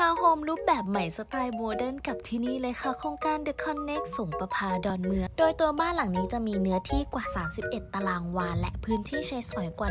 ทาวน์โฮมรูปแบบใหม่สไตล์โมเดิร์นกับที่นี่เลยค่ะ โครงการ The Connect สงประพาดอนเมือง โดยตัวบ้านหลังนี้จะมีเนื้อที่กว่า 31 ตารางวา และพื้นที่ใช้สอยกว่า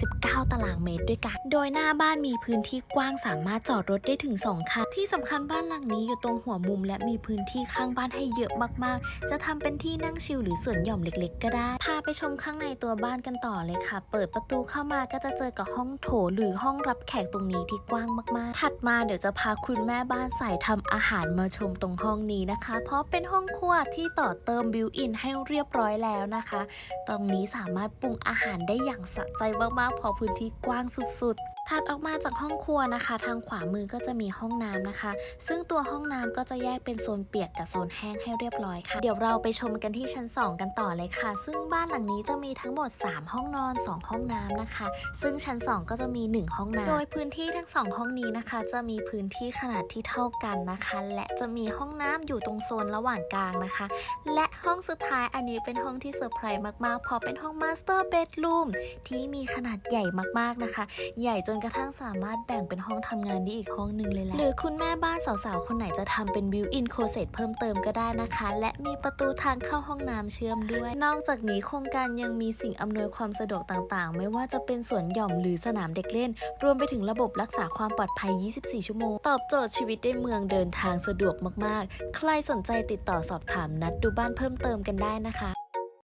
119 ตารางเมตรด้วยกัน โดยหน้าบ้านมีพื้นที่กว้างสามารถจอดรถได้ถึง 2 คัน ที่สำคัญบ้านหลังนี้อยู่ตรงหัวมุม และมีพื้นที่ข้างบ้านให้เยอะมากๆ จะทำเป็นที่นั่งชิลหรือสวนหย่อมเล็ก ๆ ก็ได้ พาไปชมข้างในตัวบ้านกันต่อเลยค่ะ เปิดประตูเข้ามาก็จะเจอกับห้องโถหรือห้องรับแขกตรงนี้ที่กว้างมากๆ ถัดมาเดี๋ยวจะพาคุณแม่บ้านใส่ทำอาหารมาชมตรงห้องนี้นะคะ เพราะเป็นห้องครัวที่ต่อเติมบิวอินให้เรียบร้อยแล้วนะคะ ตรงนี้สามารถปรุงอาหารได้อย่างสะใจมากๆเพอพื้นที่กว้างสุดๆ ถัดออกมาจากห้องครัวนะคะ ทางขวามือก็จะมีห้องน้ำนะคะ ซึ่งตัวห้องน้ำก็จะแยกเป็นโซนเปียกกับโซนแห้งให้เรียบร้อยค่ะ เดี๋ยวเราไปชมกันที่ชั้น 2 กันต่อเลยค่ะ ซึ่งบ้านหลังนี้จะมีทั้งหมด 3 ห้องนอน 2 ห้องน้ำนะคะ ซึ่งชั้น 2 ก็จะมี 1 ห้องน้ำโดยพื้นที่ทั้ง 2 ห้องนี้นะคะ จะมีพื้นที่ขนาดที่เท่ากันนะคะ และจะมีห้องน้ำอยู่ตรงโซนระหว่างกลางนะคะ และห้องสุดท้ายอันนี้เป็นห้องที่เซอร์ไพรส์มากๆเพราะเป็นห้องมาสเตอร์เบดรูมที่มีขนาดใหญ่มากๆนะคะ ใหญ่จนกระทั่งสามารถแบ่งเป็นห้องทำงานได้อีกห้องหนึ่งเลยแหละหรือคุณแม่บ้านสาวๆ คนไหนจะทำเป็นบิวอินโคเซตเพิ่มเติมก็ได้นะคะ และมีประตูทางเข้าห้องน้ำเชื่อมด้วย นอกจากนี้โครงการยังมีสิ่งอำนวยความสะดวกต่างๆ ไม่ว่าจะเป็นสวนหย่อมหรือสนามเด็กเล่น รวมไปถึงระบบรักษาความปลอดภัย 24 ชั่วโมง ตอบโจทย์ชีวิตในเมืองเดินทางสะดวกมากๆ ใครสนใจติดต่อสอบถามนัดดูบ้านเพิ่มเติมกันได้นะคะ